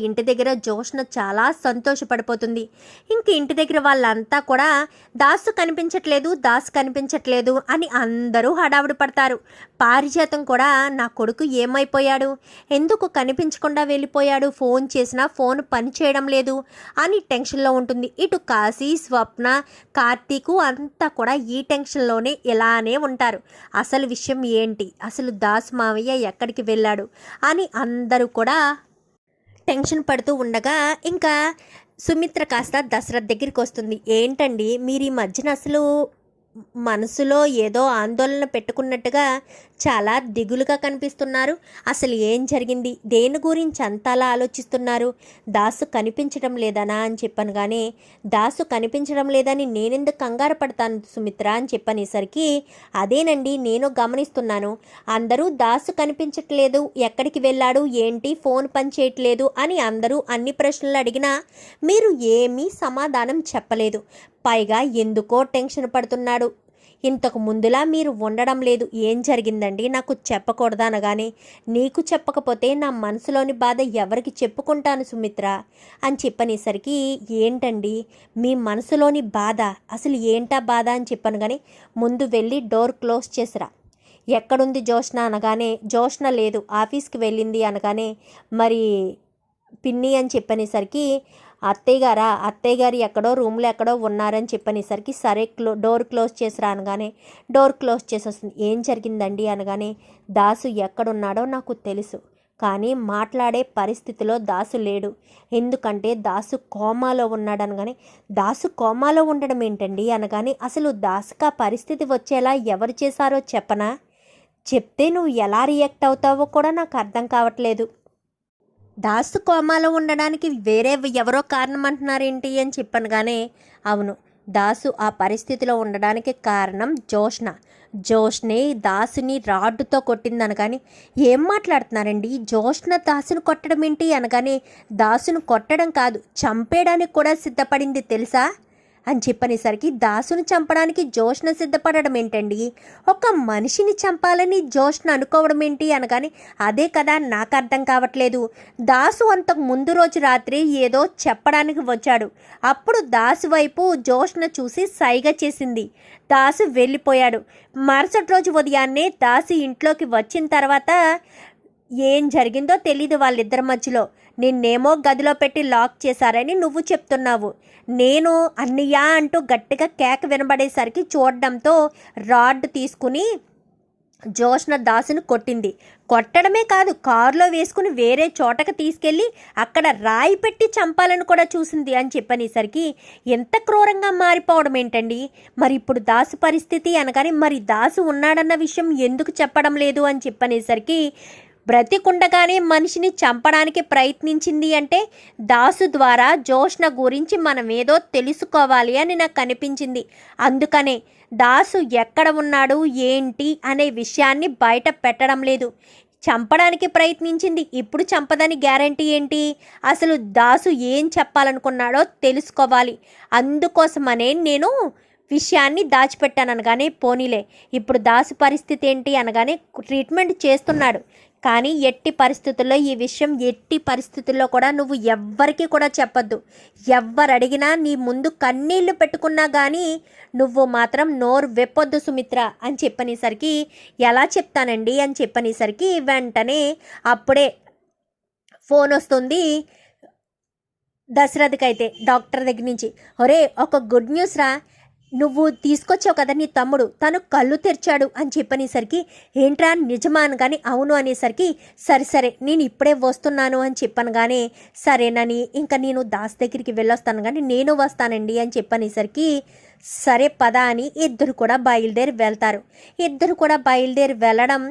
ఇంటి దగ్గర జోష్న చాలా సంతోషపడిపోతుంది. ఇంక ఇంటి దగ్గర వాళ్ళంతా కూడా దాసు కనిపించట్లేదు దాసు కనిపించట్లేదు అని అందరూ హడావుడి పడతారు. పారిజాతం కూడా నా కొడుకు ఏమైపోయాడు? ఎందుకు కనిపించకుండా వెళ్ళిపోయాడు? ఫోన్ చేసినా ఫోన్ పని చేయడం లేదు అని టెన్షన్లో ఉంటుంది. ఇటు కాశీ స్వప్న కార్తీకు అంతా కూడా ఈ టెన్షన్లోనే ఇలానే ఉంటారు. అసలు విషయం ఏంటి? అసలు దాస్ మావయ్య ఎక్కడికి వెళ్ళాడు? అని అందరూ కూడా టెన్షన్ పడుతూ ఉండగా ఇంకా సుమిత్ర కాస్త దశరథ్ దగ్గరికి వస్తుంది. ఏంటండి? మీరు ఈ మధ్యన అసలు మనసులో ఏదో ఆందోళన పెట్టుకున్నట్టుగా చాలా దిగులుగా కనిపిస్తున్నారు. అసలు ఏం జరిగింది? దేని గురించి అంతలా ఆలోచిస్తున్నారు? దాసు కనిపించడం లేదనా అని చెప్పాను కానీ దాసు కనిపించడం లేదని నేనెందుకు కంగారు పడతాను సుమిత్ర అని చెప్పనేసరికి అదేనండి నేను గమనిస్తున్నాను. అందరూ దాసు కనిపించట్లేదు ఎక్కడికి వెళ్ళాడు ఏంటి ఫోన్ పని చేయట్లేదు అని అందరూ అన్ని ప్రశ్నలు అడిగినా మీరు ఏమీ సమాధానం చెప్పలేదు. పైగా ఎందుకో టెన్షన్ పడుతున్నాడు. ఇంతకు ముందులా మీరు ఉండడం లేదు. ఏం జరిగిందండి? నాకు చెప్పకూడదు అనగానే నీకు చెప్పకపోతే నా మనసులోని బాధ ఎవరికి చెప్పుకుంటాను సుమిత్ర? అని చెప్పనేసరికి ఏంటండి? మీ మనసులోని బాధ. అసలు ఏంటా బాధ అని చెప్పాను కానీ ముందు వెళ్ళి డోర్ క్లోజ్ చేసిరా. ఎక్కడుంది జోష్ణ అనగానే జోష్ణ లేదు ఆఫీస్కి వెళ్ళింది అనగానే మరి పిన్ని అని చెప్పనేసరికి అత్తయ్య గారా? అత్తయ్య గారు ఎక్కడో రూమ్లో ఎక్కడో ఉన్నారని చెప్పనేసరికి సరే క్లో డోర్ క్లోజ్ చేసిరా అనగానే డోర్ క్లోజ్ చేసేస్తుంది. ఏం జరిగిందండి అనగానే దాసు ఎక్కడున్నాడో నాకు తెలుసు. కానీ మాట్లాడే పరిస్థితిలో దాసు లేడు. ఎందుకంటే దాసు కోమాలో ఉన్నాడు అనగానే దాసు కోమాలో ఉండడం ఏంటండి అనగానే అసలు దాసుకు ఆ పరిస్థితి వచ్చేలా ఎవరు చేశారో చెప్పనా? చెప్తే నువ్వు ఎలా రియాక్ట్ అవుతావో కూడా నాకు అర్థం కావట్లేదు. దాసు కోమాలో ఉండడానికి వేరే ఎవరో కారణం అంటున్నారేంటి అని చెప్పాను కానీ అవును దాసు ఆ పరిస్థితిలో ఉండడానికి కారణం జోష్న. జోష్ని దాసుని రాడ్డుతో కొట్టింది అనగాని ఏం మాట్లాడుతున్నారండి? జోష్న దాసును కొట్టడం ఏంటి అనగానే దాసును కొట్టడం కాదు చంపేయడానికి కూడా సిద్ధపడింది తెలుసా? అని చెప్పనేసరికి దాసును చంపడానికి జోష్న సిద్ధపడడం ఏంటండి? ఒక మనిషిని చంపాలని జోష్న అనుకోవడం ఏంటి అనగానే అదే కదా నాకు అర్థం కావట్లేదు. దాసు అంతకు ముందు రోజు రాత్రి ఏదో చెప్పడానికి వచ్చాడు. అప్పుడు దాసు వైపు జోష్న చూసి సైగ చేసింది. దాసు వెళ్ళిపోయాడు. మరుసటి రోజు ఉదయాన్నే దాసు ఇంట్లోకి వచ్చిన తర్వాత ఏం జరిగిందో తెలీదు వాళ్ళిద్దరి మధ్యలో. నిన్నేమో గదిలో పెట్టి లాక్ చేశారని నువ్వు చెప్తున్నావు. నేను అన్నయ్య అంటూ గట్టిగా కేక వినబడేసరికి చూడడంతో రాడ్ తీసుకుని జోష్న దాసును కొట్టింది. కొట్టడమే కాదు కారులో వేసుకుని వేరే చోటకు తీసుకెళ్ళి అక్కడ రాయి పెట్టి చంపాలని కూడా చూసింది అని చెప్పనేసరికి ఎంత క్రూరంగా మారిపోవడం ఏంటండి? మరి ఇప్పుడు దాసు పరిస్థితి అనగానే మరి దాసు ఉన్నాడన్న విషయం ఎందుకు చెప్పడం లేదు అని చెప్పనేసరికి బ్రతికుండగానే మనిషిని చంపడానికి ప్రయత్నించింది అంటే దాసు ద్వారా జోష్న గురించి మనం ఏదో తెలుసుకోవాలి అని నాకు అనిపించింది. అందుకనే దాసు ఎక్కడ ఉన్నాడు ఏంటి అనే విషయాన్ని బయట పెట్టడం లేదు. చంపడానికి ప్రయత్నించింది. ఇప్పుడు చంపదని గ్యారంటీ ఏంటి? అసలు దాసు ఏం చెప్పాలనుకున్నాడో తెలుసుకోవాలి. అందుకోసమనే నేను విషయాన్ని దాచిపెట్టాను అనగానే పోనీలే. ఇప్పుడు దాసు పరిస్థితి ఏంటి అనగానే ట్రీట్మెంట్ చేస్తున్నాడు. కానీ ఎట్టి పరిస్థితుల్లో ఈ విషయం ఎట్టి పరిస్థితుల్లో కూడా నువ్వు ఎవ్వరికీ కూడా చెప్పద్దు. ఎవ్వరు అడిగినా నీ ముందు కన్నీళ్ళు పెట్టుకున్నా కానీ నువ్వు మాత్రం నోరు వెప్పొద్దు సుమిత్ర అని చెప్పనేసరికి ఎలా చెప్తానండి అని చెప్పనేసరికి వెంటనే అప్పుడే ఫోన్ వస్తుంది దశరథకైతే అయితే డాక్టర్ దగ్గర నుంచి. ఒరే ఒక గుడ్ న్యూస్ రా. నువ్వు తీసుకొచ్చావు కదా నీ తమ్ముడు తను కళ్ళు తెరిచాడు అని చెప్పనేసరికి ఏంట్రా నిజమా అనగాని అవును అనేసరికి సరే సరే నేను ఇప్పుడే వస్తున్నాను అని చెప్పాను కానీ సరేనని ఇంకా నేను దాస్ దగ్గరికి వెళ్ళొస్తాను కానీ నేను వస్తానండి అని చెప్పనేసరికి సరే పద అని ఇద్దరు కూడా బయలుదేరి వెళ్తారు. ఇద్దరు కూడా బయలుదేరి వెళ్ళడం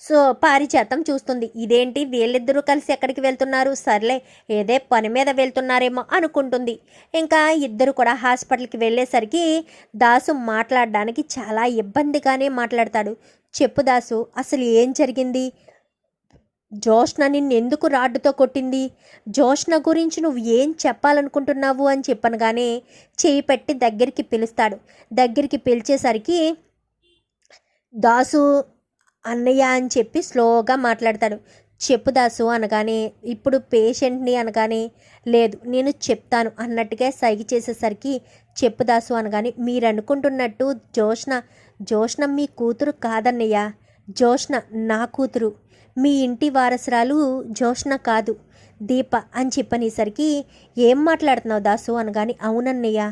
సో పారిజాతం చూస్తుంది. ఇదేంటి? వీళ్ళిద్దరూ కలిసి ఎక్కడికి వెళ్తున్నారు? సర్లే ఏదే పని మీద వెళ్తున్నారేమో అనుకుంటుంది. ఇంకా ఇద్దరు కూడా హాస్పిటల్కి వెళ్ళేసరికి దాసు మాట్లాడడానికి చాలా ఇబ్బందిగానే మాట్లాడతాడు. చెప్పు దాసు అసలు ఏం జరిగింది? జోష్న నిన్ను ఎందుకు రాడ్డుతో కొట్టింది? జోష్న గురించి నువ్వు ఏం చెప్పాలనుకుంటున్నావు అని చెప్పనగానే చేయి పెట్టి దగ్గరికి పిలుస్తాడు. దగ్గరికి పిలిచేసరికి దాసు అన్నయ్య అని చెప్పి స్లోగా మాట్లాడతాడు. చెప్పు దాసు అనగానే ఇప్పుడు పేషెంట్ని అనగానే లేదు నేను చెప్తాను అన్నట్టుగా సైగ చేసేసరికి చెప్పు దాసు అనగానే మీరు అనుకుంటున్నట్టు జోష్న జోష్న మీ కూతురు కాదన్నయ్య. జోష్న నా కూతురు. మీ ఇంటి వారసురాలు జోష్న కాదు దీప అని చెప్పనేసరికి ఏం మాట్లాడుతున్నావు దాసు అనగాని అవునన్నయ్య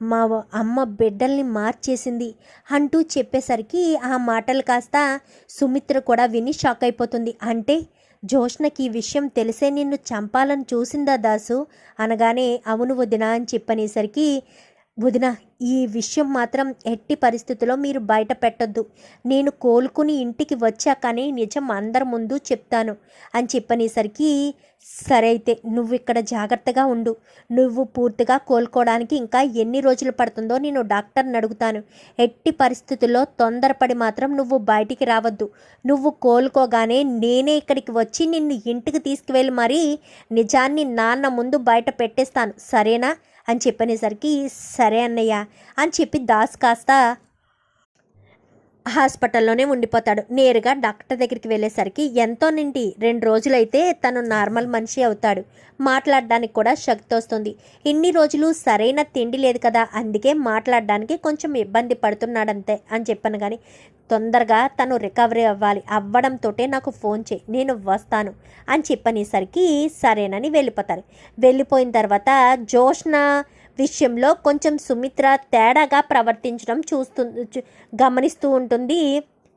మా అమ్మ బిడ్డల్ని మార్చేసింది అంటూ చెప్పేసరికి ఆ మాటలు కాస్త సుమిత్ర కూడా విని షాక్ అయిపోతుంది. అంటే జోష్నకి ఈ విషయం తెలిసే నిన్ను చంపాలని చూసిందా దాసు అనగానే అవును వదినా అని చెప్పనేసరికి వదిన ఈ విషయం మాత్రం ఎట్టి పరిస్థితుల్లో మీరు బయట పెట్టొద్దు. నేను కోలుకుని ఇంటికి వచ్చాకనే నిజం అందరి ముందు చెప్తాను. అని చెప్పనేసరికి సరే అయితే నువ్వు ఇక్కడ జాగ్రత్తగా ఉండు. నువ్వు పూర్తిగా కోలుకోవడానికి ఇంకా ఎన్ని రోజులు పడుతుందో నేను డాక్టర్ని అడుగుతాను. ఎట్టి పరిస్థితుల్లో తొందరపడి మాత్రం నువ్వు బయటికి రావద్దు. నువ్వు కోలుకోగానే నేనే ఇక్కడికి వచ్చి నిన్ను ఇంటికి తీసుకువెళ్ళి మరీ నిజాన్ని నాన్న ముందు బయట పెట్టేస్తాను. సరేనా? అని చెప్పనేసరికి సరే అన్నయ్య అని చెప్పి దాస్ కాస్త హాస్పిటల్లోనే ఉండిపోతాడు. నేరుగా డాక్టర్ దగ్గరికి వెళ్ళేసరికి ఎంతో నిండి రెండు రోజులైతే తను నార్మల్ మనిషి అవుతాడు. మాట్లాడడానికి కూడా శక్తి వస్తుంది. ఇన్ని రోజులు సరైన తిండి లేదు కదా అందుకే మాట్లాడడానికి కొంచెం ఇబ్బంది పడుతున్నాడంతే అని చెప్పాను కానీ తొందరగా తను రికవరీ అవ్వాలి. అవ్వడంతో నాకు ఫోన్ చేయి నేను వస్తాను అని చెప్పనేసరికి సరేనని వెళ్ళిపోతారు. వెళ్ళిపోయిన తర్వాత జోష్న విషయంలో కొంచెం సుమిత్ర తేడాగా ప్రవర్తించడం చూస్తు గమనిస్తూ ఉంటుంది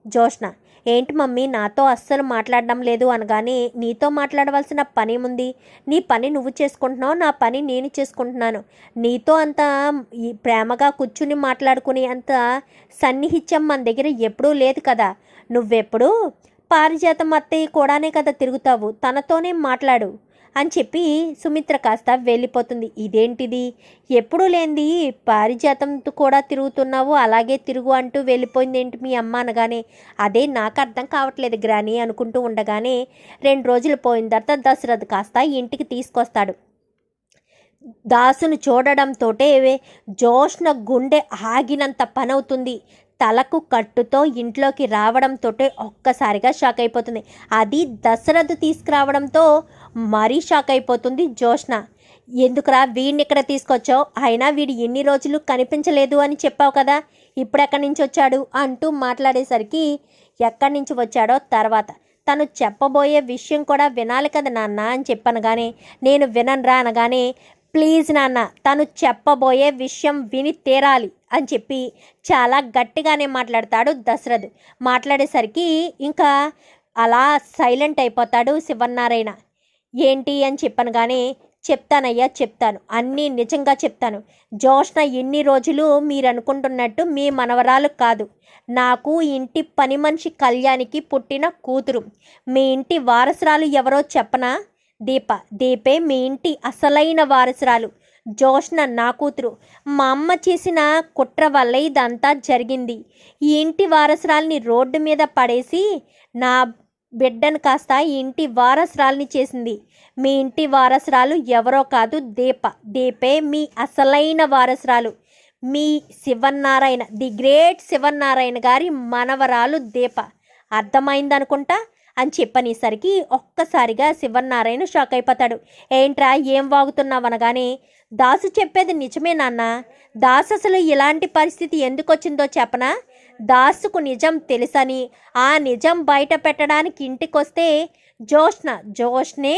జోష్న ఏంటి మమ్మీ నాతో అస్సలు మాట్లాడడం లేదు అనగానే నీతో మాట్లాడవలసిన పని ఉంది నీ పని నువ్వు చేసుకుంటున్నావు నా పని నేను చేసుకుంటున్నాను. నీతో అంత ప్రేమగా కూర్చుని మాట్లాడుకునే అంత సన్నిహిత్యం మన దగ్గర ఎప్పుడూ లేదు కదా. నువ్వెప్పుడు పారిజాతం అత్తయ్య కూడానే కదా తిరుగుతావు. తనతోనే మాట్లాడు. అని చెప్పి సుమిత్ర కాస్త వెళ్ళిపోతుంది. ఇదేంటిది? ఎప్పుడు లేనిది పారిజాతంతో కూడా తిరుగుతున్నావు? అలాగే తిరుగు అంటూ వెళ్ళిపోయింది ఏంటి మీ అమ్మ అనగానే అదే నాకు అర్థం కావట్లేదు గ్రాని అనుకుంటూ ఉండగానే రెండు రోజులు పోయిన తర్వాత దశరథ్ కాస్త ఇంటికి తీసుకొస్తాడు. దాసును చూడడంతోటే జోష్న గుండె ఆగినంత పనవుతుంది. తలకు కట్టుతో ఇంట్లోకి రావడంతో ఒక్కసారిగా షాక్ అయిపోతుంది. అది దశరథ్ తీసుకురావడంతో మరీ షాక్ అయిపోతుంది జోష్న ఎందుకురా వీడిని ఇక్కడ తీసుకొచ్చావు? అయినా వీడు ఎన్ని రోజులు కనిపించలేదు అని చెప్పావు కదా. ఇప్పుడు ఎక్కడి నుంచి వచ్చాడు? అంటూ మాట్లాడేసరికి ఎక్కడి నుంచి వచ్చాడో తర్వాత. తను చెప్పబోయే విషయం కూడా వినాలి కదా నాన్న అని చెప్పాను కానీ నేను విననురా అనగానే ప్లీజ్ నాన్న తను చెప్పబోయే విషయం విని తీరాలి అని చెప్పి చాలా గట్టిగానే మాట్లాడతాడు దశరథ్. మాట్లాడేసరికి ఇంకా అలా సైలెంట్ అయిపోతాడు శివన్నారాయణ. ఏంటి అని చెప్పాను కానీ చెప్తానయ్యా చెప్తాను. అన్నీ నిజంగా చెప్తాను. జోష్న ఎన్ని రోజులు మీరు అనుకుంటున్నట్టు మీ మనవరాలు కాదు. నాకు ఇంటి పని మనిషి కళ్యాణికి పుట్టిన కూతురు. మీ ఇంటి వారసురాలు ఎవరో చెప్పనా? దీప. దీపే మీ ఇంటి అసలైన వారసురాలు. జోష్న నా కూతురు. మా అమ్మ చేసిన కుట్ర వల్ల ఇదంతా జరిగింది. ఈ ఇంటి వారసురాల్ని రోడ్డు మీద పడేసి నా బిడ్డను కాస్త ఇంటి వారసురాల్ని చేసింది. మీ ఇంటి వారసురాలు ఎవరో కాదు దీప. దీపే మీ అసలైన వారసురాలు. మీ శివన్నారాయణ. ది గ్రేట్ శివన్నారాయణ గారి మనవరాలు దీప. అర్థమైందనుకుంటా? అని చెప్పనేసరికి ఒక్కసారిగా శివన్నారాయణ షాక్ అయిపోతాడు. ఏంట్రా ఏం వాగుతున్నావు అనగానే దాసు చెప్పేది నిజమే నాన్న. దాసు అసలు ఇలాంటి పరిస్థితి ఎందుకు వచ్చిందో చెప్పనా? దాసుకు నిజం తెలుసని ఆ నిజం బయట పెట్టడానికి ఇంటికొస్తే జోష్న జోష్నే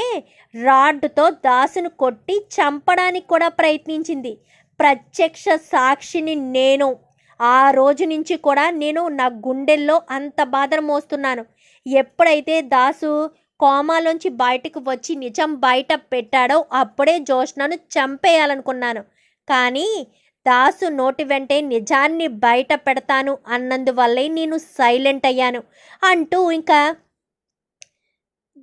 రాడ్డుతో దాసును కొట్టి చంపడానికి కూడా ప్రయత్నించింది. ప్రత్యక్ష సాక్షిని నేను. ఆ రోజు నుంచి కూడా నేను నా గుండెల్లో అంత బాధను మోస్తున్నాను. ఎప్పుడైతే దాసు కోమాలోంచి బయటకు వచ్చి నిజం బయట పెట్టాడో అప్పుడే జోష్నను చంపేయాలనుకున్నాను. కానీ దాసు నోటి వెంటే నిజాన్ని బయట పెడతాను అన్నందువల్లే నేను సైలెంట్ అయ్యాను అంటూ ఇంకా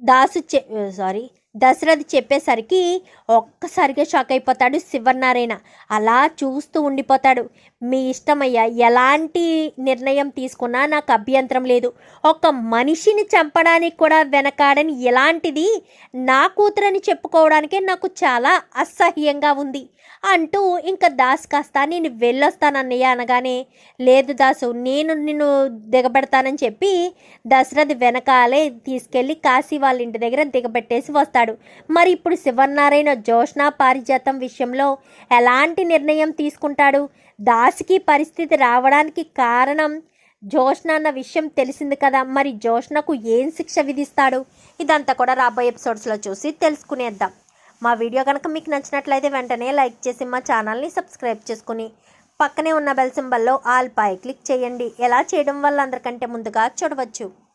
దాసు చె సారీ దశరథ్ చెప్పేసరికి ఒక్కసారిగా షాక్ అయిపోతాడు శివనారాయణ అలా చూస్తూ ఉండిపోతాడు. మీ ఇష్టమయ్యా ఎలాంటి నిర్ణయం తీసుకున్నా నాకు అభ్యంతరం లేదు. ఒక మనిషిని చంపడానికి కూడా వెనకాడని ఎలాంటిది నా కూతురని చెప్పుకోవడానికే నాకు చాలా అసహ్యంగా ఉంది అంటూ ఇంకా దాస్ కాస్త నేను వెళ్ళొస్తానన్నయ్య అనగానే లేదు దాసు నేను నిన్ను దిగబెడతానని చెప్పి దశరథ్ వెనకాలే తీసుకెళ్ళి కాశీ వాళ్ళ ఇంటి దగ్గర దిగబెట్టేసి వస్తాడు. మరి ఇప్పుడు శివనారాయణ జోష్నా పారిజాతం విషయంలో ఎలాంటి నిర్ణయం తీసుకుంటాడు? దాసికి పరిస్థితి రావడానికి కారణం జోష్న అన్న విషయం తెలిసింది కదా. మరి జోష్నకు ఏం శిక్ష విధిస్తాడు? ఇదంతా కూడా రాబోయే ఎపిసోడ్స్లో చూసి తెలుసుకునేద్దాం. మా వీడియో కనుక మీకు నచ్చినట్లయితే వెంటనే లైక్ చేసి మా ఛానల్ని సబ్స్క్రైబ్ చేసుకుని పక్కనే ఉన్న బెల్ సింబల్లో ఆల్ పై క్లిక్ చేయండి. ఎలా చేయడం వల్ల అందరికంటే ముందుగా చూడవచ్చు.